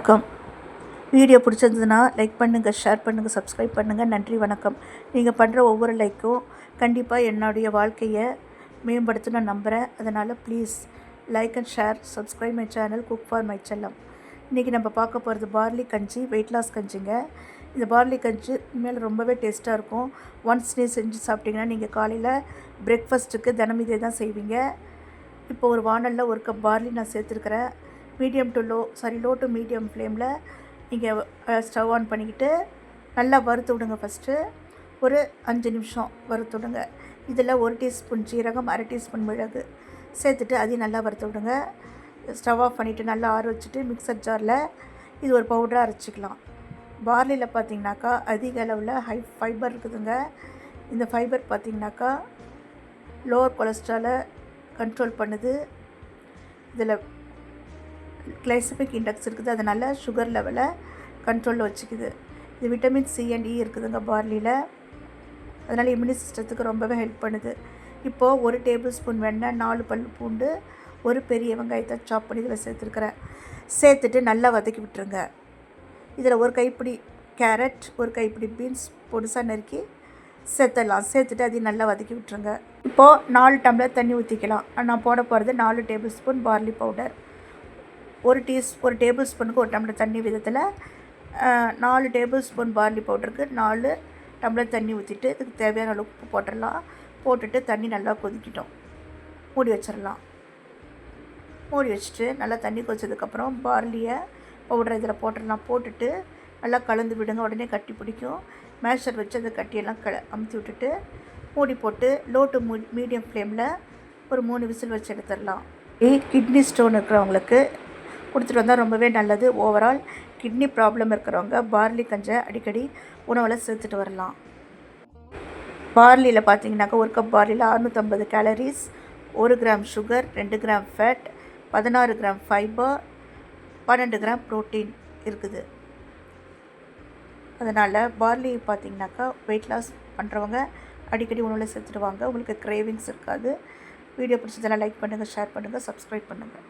வணக்கம். வீடியோ பிடிச்சிருந்ததுன்னா லைக் பண்ணுங்கள் ஷேர் பண்ணுங்கள் சப்ஸ்கிரைப் பண்ணுங்கள் நன்றி வணக்கம். நீங்கள் பண்ணுற ஒவ்வொரு லைக்கும் கண்டிப்பாக என்னுடைய வாழ்க்கையை மேம்படுத்த நான் நம்புகிறேன் அதனால் please like and share subscribe my channel cook for my செல்லம். இன்றைக்கி நம்ம பார்க்க போகிறது பார்லி கஞ்சி வெயிட் லாஸ் கஞ்சிங்க. இந்த பார்லி கஞ்சி உண்மையில ரொம்பவே டேஸ்ட்டாக இருக்கும். ஒன்ஸ் நீ செஞ்சு சாப்பிட்டிங்கன்னா நீங்கள் காலையில் பிரேக்ஃபாஸ்ட்டுக்கு தினம் இதே தான் செய்வீங்க. இப்போ ஒரு வானலில் ஒரு கப் பார்லி நான் சேர்த்துருக்குறேன். Medium to low sorry low to medium ஃப்ளேமில் நீங்கள் ஸ்டவ் ஆன் பண்ணிக்கிட்டு நல்லா வறுத்து விடுங்க ஃபஸ்ட்டு ஒரு அஞ்சு நிமிஷம் வறுத்து விடுங்க. இதில் ஒரு டீஸ்பூன் ஜீரகம் அரை டீஸ்பூன் மிளகு சேர்த்துட்டு அதையும் நல்லா வறுத்து விடுங்க. ஸ்டவ் ஆஃப் பண்ணிவிட்டு நல்லா ஆற வச்சுட்டு மிக்சர் ஜாரில் இது ஒரு பவுடராக அரைச்சிக்கலாம். பார்லியில் பார்த்தீங்கன்னாக்கா அதிக அளவில் ஹை ஃபைபர் இருக்குதுங்க. இந்த ஃபைபர் பார்த்திங்கனாக்கா லோவர் கொலஸ்ட்ராலை கண்ட்ரோல் பண்ணுது. இதில் கிளைசமிக் இண்டெக்ஸ் இருக்குது. அதனால் சுகர் லெவலை கண்ட்ரோலில் வச்சுக்குது. இது விட்டமின் சி அண்ட் இ இருக்குதுங்க பார்லியில் அதனால் இம்யூனி சிஸ்டத்துக்கு ரொம்பவே ஹெல்ப் பண்ணுது. இப்போது ஒரு டேபிள் ஸ்பூன் வெண்ணெய் நாலு பல் பூண்டு ஒரு பெரிய வெங்காயத்தை சாப் பண்ணி இதில் சேர்த்துருக்குறேன். சேர்த்துட்டு நல்லா வதக்கி விட்டுருங்க. இதில் ஒரு கைப்பிடி கேரட் ஒரு கைப்பிடி பீன்ஸ் பொடுசாக நறுக்கி சேர்த்துடலாம். சேர்த்துட்டு அதையும் நல்லா வதக்கி விட்டுருங்க. இப்போது நாலு டம்ளர் தண்ணி ஊற்றிக்கலாம் நான் போட போகிறது நாலு டேபிள் ஸ்பூன் பார்லி பவுடர் ஒரு டீஸ் ஒரு டேபிள் ஸ்பூனுக்கு ஒரு டம்ளர் தண்ணி விதத்தில் நாலு டேபிள் ஸ்பூன் பார்லி பவுடருக்கு நாலு டம்ளர் தண்ணி ஊற்றிட்டு இதுக்கு தேவையான அளவு உப்பு போட்டுடலாம். போட்டுட்டு தண்ணி நல்லா கொதிக்கிட்டோம். மூடி வச்சிடலாம். மூடி வச்சுட்டு நல்லா தண்ணி கொதிச்சதுக்கப்புறம் பார்லியை பவுடர் இதில் போட்டுடலாம். போட்டுட்டு நல்லா கலந்து விடுங்க. உடனே கட்டி பிடிக்கும். மேஷர் வச்சு அந்த கட்டியெல்லாம் க அமுத்தி விட்டுட்டு மூடி போட்டு லோ டு மீடியம் ஃப்ளேமில் ஒரு மூணு விசில் வச்சு எடுத்துடலாம். கிட்னி ஸ்டோன் இருக்கிறவங்களுக்கு கொடுத்துட்டு வந்தால் ரொம்பவே நல்லது. ஓவரால் கிட்னி ப்ராப்ளம் இருக்கிறவங்க பார்லி கஞ்சை அடிக்கடி உணவில் சேர்த்துட்டு வரலாம். பார்லியில் பார்த்தீங்கன்னாக்கா ஒரு கப் பார்லியில் அறுநூற்றம்பது கேலரிஸ் ஒரு கிராம் சுகர் ரெண்டு கிராம் ஃபேட் பதினாறு கிராம் ஃபைபர் பன்னெண்டு கிராம் ப்ரோட்டீன் இருக்குது. அதனால் பார்லி பார்த்திங்கனாக்கா வெயிட் லாஸ் பண்ணுறவங்க அடிக்கடி உணவில் சேர்த்துட்டு வாங்க உங்களுக்கு கிரேவிங்ஸ் இருக்காது. வீடியோ பிடிச்சதெல்லாம் லைக் பண்ணுங்கள் ஷேர் பண்ணுங்கள் சப்ஸ்கிரைப் பண்ணுங்கள்